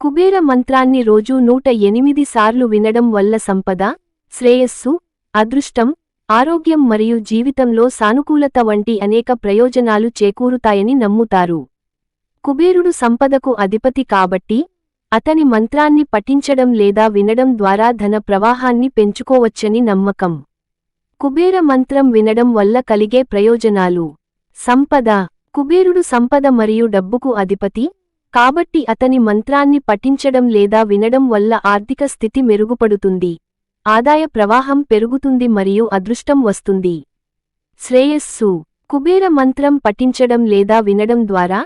కుబేర మంత్రాన్ని రోజూ నూట ఎనిమిది సార్లు వినడం వల్ల సంపద శ్రేయస్సు అదృష్టం ఆరోగ్యం మరియు జీవితంలో సానుకూలత వంటి అనేక ప్రయోజనాలు చేకూరుతాయని నమ్ముతారు. కుబేరుడు సంపదకు అధిపతి కాబట్టి అతని మంత్రాన్ని పఠించడం లేదా వినడం ద్వారా ధన ప్రవాహాన్ని పెంచుకోవచ్చని నమ్మకం. కుబేర మంత్రం వినడం వల్ల కలిగే ప్రయోజనాలు. సంపద. కుబేరుడు సంపద మరియు డబ్బుకు అధిపతి కాబట్టి అతని మంత్రాన్ని పఠించడం లేదా వినడం వల్ల ఆర్థిక స్థితి మెరుగుపడుతుంది. ఆదాయ ప్రవాహం పెరుగుతుంది మరియు అదృష్టం వస్తుంది. శ్రేయస్సు. కుబేర మంత్రం పఠించడం లేదా వినడం ద్వారా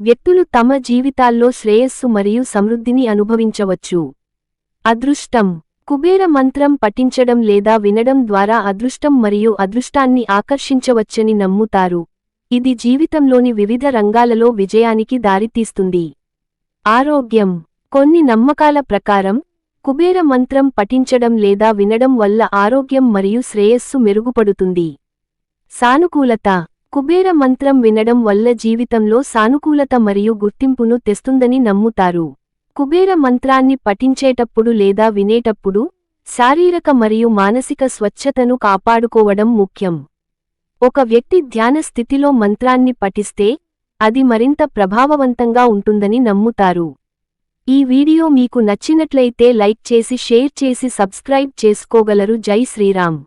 వ్యక్తులు తమ జీవితాల్లో శ్రేయస్సు మరియు సమృద్ధిని అనుభవించవచ్చు. అదృష్టం. కుబేర మంత్రం పఠించడం లేదా వినడం ద్వారా అదృష్టం మరియు అదృష్టాన్ని ఆకర్షించవచ్చని నమ్ముతారు. ఇది జీవితంలోని వివిధ రంగాలలో విజయానికి దారితీస్తుంది. ఆరోగ్యం. కొన్ని నమ్మకాల ప్రకారం కుబేర మంత్రం పఠించడం లేదా వినడం వల్ల ఆరోగ్యం మరియు శ్రేయస్సు మెరుగుపడుతుంది. సానుకూలత. కుబేర మంత్రం వినడం వల్ల జీవితంలో సానుకూలత మరియు గుర్తింపును తెస్తుందని నమ్ముతారు. కుబేర మంత్రాన్ని పఠించేటప్పుడు లేదా వినేటప్పుడు శారీరక మరియు మానసిక స్వచ్ఛతను కాపాడుకోవడం ముఖ్యం. ఒక వ్యక్తి ధ్యాన స్థితిలో మంత్రాన్ని పఠిస్తే అది మరింత ప్రభావవంతంగా ఉంటుందని నమ్ముతారు. ఈ వీడియో మీకు నచ్చినట్లయితే లైక్ చేసి షేర్ చేసి సబ్స్క్రైబ్ చేసుకోగలరు. జై శ్రీరామ్.